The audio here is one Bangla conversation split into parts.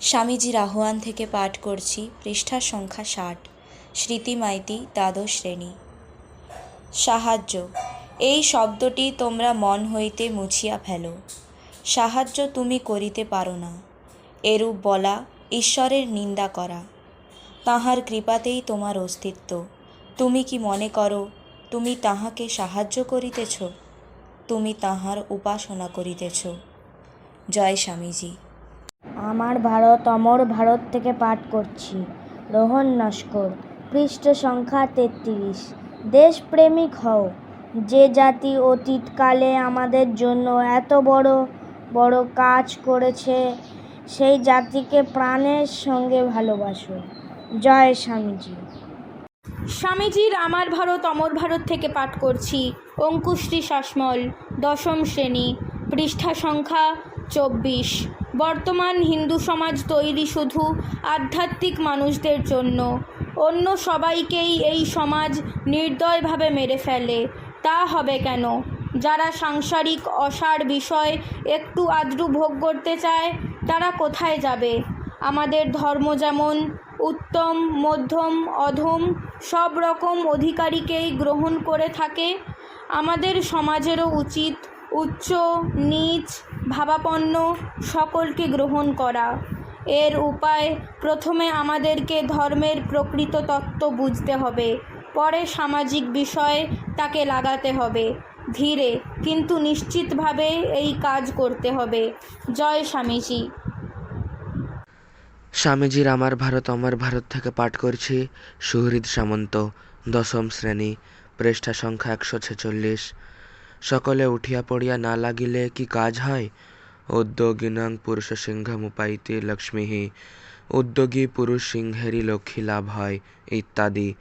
স্বামীজির আহ্বান থেকে পাঠ করছি পৃষ্ঠা সংখ্যা ষাট স্মৃতি মাইতি দ্বাদশ শ্রেণি। সাহায্য, এই শব্দটি তোমরা মন হইতে মুছিয়া ফেলো। সাহায্য তুমি করিতে পারো না। এরূপ বলা ঈশ্বরের নিন্দা করা। তাঁহার কৃপাতেই তোমার অস্তিত্ব। তুমি কি মনে করো, তুমি তাহাকে সাহায্য করিতেছ? তুমি তাহার উপাসনা করিতেছ। জয় স্বামীজি। আমার ভারত, অমর ভারত থেকে পাঠ করছি। রোহন নস্কর, পৃষ্ঠ সংখ্যা তেত্রিশ। দেশপ্রেমিক হও। যে জাতি অতীতকালে আমাদের জন্য এত বড় বড় কাজ করেছে, সেই জাতিকে প্রাণের সঙ্গে ভালোবাসো। জয় স্বামীজি। স্বামীজির আমার ভারত, অমর ভারত থেকে পাঠ করছি। অঙ্কুশ্রী শাসমল, দশম শ্রেণি, পৃষ্ঠা সংখ্যা চব্বিশ। বর্তমান হিন্দু সমাজ তৈরি শুধু আধ্যাত্মিক মানুষদের জন্য। অন্য সবাইকেই এই সমাজ নির্দয়ভাবে মেরে ফেলে। তা হবে কেন? যারা সাংসারিক অসার বিষয় একটু আদ্রু ভোগ করতে চায়, তারা কোথায় যাবে? আমাদের ধর্ম যেমন উত্তম, মধ্যম, অধম, সব রকম অধিকারীকেই গ্রহণ করে থাকে, আমাদের সমাজেরও উচিত উচ্চ, নীচ ভাবাপন্ন সকলকে গ্রহণ করা। এর উপায় প্রথমে আমাদেরকে ধর্মের প্রকৃত তত্ত্ব বুঝতে হবে, পরে সামাজিক বিষয় তাকে লাগাতে হবে, ধীরে কিন্তু নিশ্চিতভাবে এই কাজ করতে হবে। জয় স্বামীজি। স্বামীজির আমার ভারত, অমর ভারত থেকে পাঠ করছি সুহৃদ সামন্ত, দশম শ্রেণি, পৃষ্ঠা সংখ্যা একশো ছেচল্লিশ। সকলে উঠিয়া পড়িয়া না লাগিলে কি কাজ হয়? উদ্যোগিনাং পুরুষ সিংহমুপাইতে লক্ষ্মীঃ উদ্যোগী পুরুষ সিংহেরই লক্ষ্মী লাভ হয়, ইত্যাদি।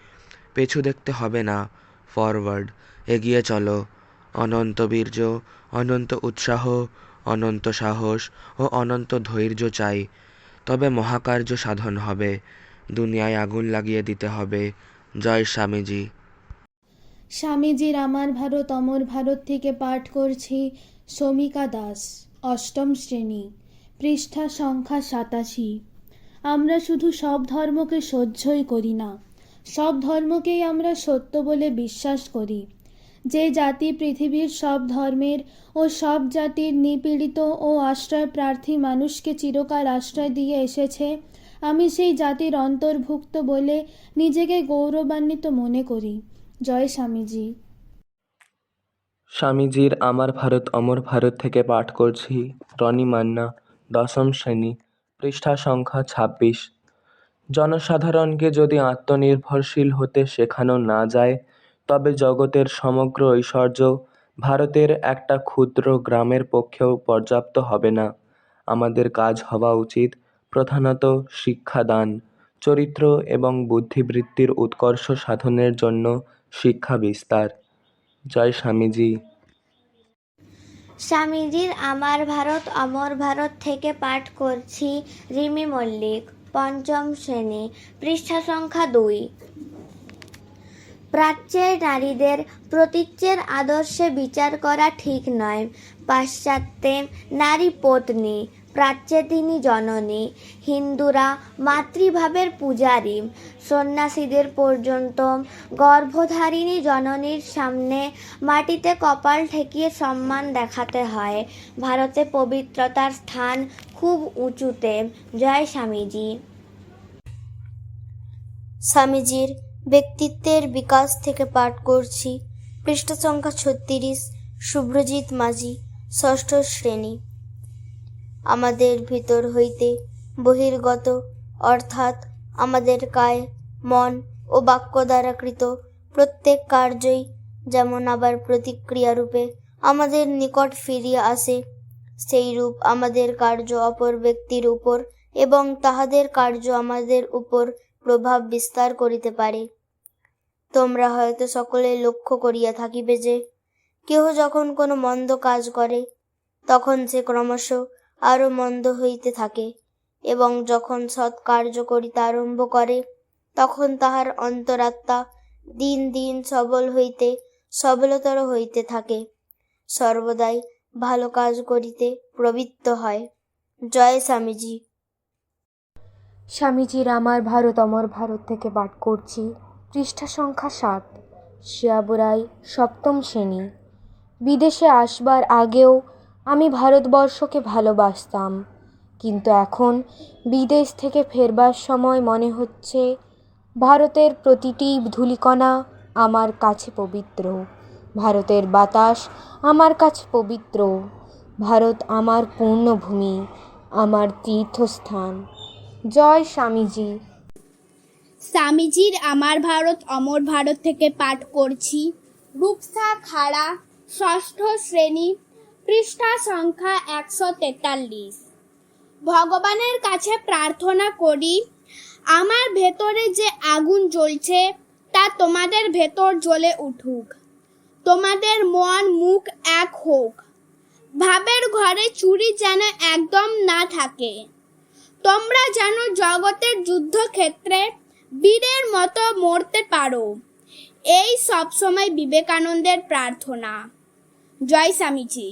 পেছু দেখতে হবে না। ফরওয়ার্ড, এগিয়ে চলো। অনন্ত বীর্য, অনন্ত উৎসাহ, অনন্ত সাহস ও অনন্ত ধৈর্য চাই। তবে মহাকার্য সাধন হবে। দুনিয়ায় আগুন লাগিয়ে দিতে হবে। জয় স্বামীজি। স্বামীজির আমার ভারত, অমর ভারত থেকে পাঠ করছি শমিকা দাস, অষ্টম শ্রেণি, পৃষ্ঠা সংখ্যা সাতাশি। আমরা শুধু সব ধর্মকে সহ্যই করি না, সব ধর্মকেই আমরা সত্য বলে বিশ্বাস করি। যে জাতি পৃথিবীর সব ধর্মের ও সব জাতির নিপীড়িত ও আশ্রয় প্রার্থী মানুষকে চিরকাল আশ্রয় দিয়ে এসেছে, আমি সেই জাতির অন্তর্ভুক্ত বলে নিজেকে গৌরবান্বিত মনে করি। জয় স্বামীজি। স্বামীজির আমার ভারত, অমর ভারত থেকে পাঠ করছি, রনি মান্না, দশম শ্রেণি, পৃষ্ঠা সংখ্যা ছাব্বিশ। জনসাধারণকে যদি আত্মনির্ভরশীল হতে শেখানো না যায়, তবে জগতের সমগ্র ঐশ্বর্য ভারতের একটা ক্ষুদ্র গ্রামের পক্ষেও পর্যাপ্ত হবে না। আমাদের কাজ হওয়া উচিত প্রধানত শিক্ষাদান, চরিত্র এবং বুদ্ধিবৃত্তির উৎকর্ষ সাধনের জন্য শিক্ষা বিস্তার। জয় স্বামীজি। স্বামীজির আমার ভারত, অমর ভারত থেকে পাঠ করছি রিমি মল্লিক, পঞ্চম শ্রেণি, পৃষ্ঠা সংখ্যা দুই। প্রাচ্যের নারীদের প্রতীচ্যের আদর্শে বিচার করা ঠিক নয়। পাশ্চাত্যে নারী পত্নী প্রাচ্যে তিনি জননী, হিন্দুরা মাতৃভাবের পূজারী। সন্ন্যাসীদের পর্যন্ত গর্ভধারিণী জননীর সামনে মাটিতে কপাল ঠেকিয়ে সম্মান দেখাতে হয়। ভারতে পবিত্রতার স্থান খুব উঁচুতে। জয় স্বামীজি। স্বামীজির ব্যক্তিত্বের বিকাশ থেকে পাঠ করছি। পৃষ্ঠ সংখ্যা ছত্রিশ, শুভ্রজিৎ মাঝি, ষষ্ঠ শ্রেণি। আমাদের ভিতর হইতে বহির্গত, অর্থাৎ আমাদের কায়, মন ও বাক্য দ্বারা কৃত প্রত্যেক কার্যই যেমন আবার প্রতিক্রিয়া রূপে আমাদের নিকট ফিরিয়া আসে, সেই রূপ আমাদের কার্য অপর ব্যক্তির উপর এবং তাহাদের কার্য আমাদের উপর প্রভাব বিস্তার করিতে পারে। তোমরা হয়তো সকলে লক্ষ্য করিয়া থাকিবে যে, কেহ যখন কোনো মন্দ কাজ করে, তখন সে ক্রমশ আরও মন্দ হইতে থাকে এবং যখন সৎ কার্য করিতে আরম্ভ করে, তখন তাহার অন্তরাত্মা দিন দিন সবল হইতে, সবলতর হইতে থাকে। সর্বদাই ভালো কাজ করিতে প্রবৃত্ত হয়। জয় স্বামীজি। স্বামীজির আমার ভারত অমর ভারত থেকে পাঠ করছি। পৃষ্ঠা সংখ্যা সাত, শিয়াবুরাই সপ্তম শ্রেণি। বিদেশে আসবার আগেও আমি ভারতবর্ষকে ভালোবাসতাম। কিন্তু এখন বিদেশ থেকে ফেরবার সময় মনে হচ্ছে, ভারতের প্রতিটি ধূলিকণা আমার কাছে পবিত্র। ভারতের বাতাস আমার কাছে পবিত্র। ভারত আমার পূর্ণভূমি, আমার তীর্থস্থান। জয় স্বামীজি। স্বামীজির আমার ভারত, অমর ভারত থেকে পাঠ করছি। রূপসা খাড়া, ষষ্ঠ শ্রেণি পৃষ্ঠা সংখ্যা একশো তেতাল্লিশ। ভগবানের কাছে প্রার্থনা করি, আমার ভেতরে যে আগুন জ্বলছে, তা তোমাদের ভেতর জ্বলে উঠুক। তোমাদের মন মুখ এক হোক। ভাবের ঘরে চুরি যেন একদম না থাকে। তোমরা যেন জগতের যুদ্ধক্ষেত্রে বীরের মতো মরতে পারো। এই সবসময় বিবেকানন্দের প্রার্থনা। জয় স্বামীজি।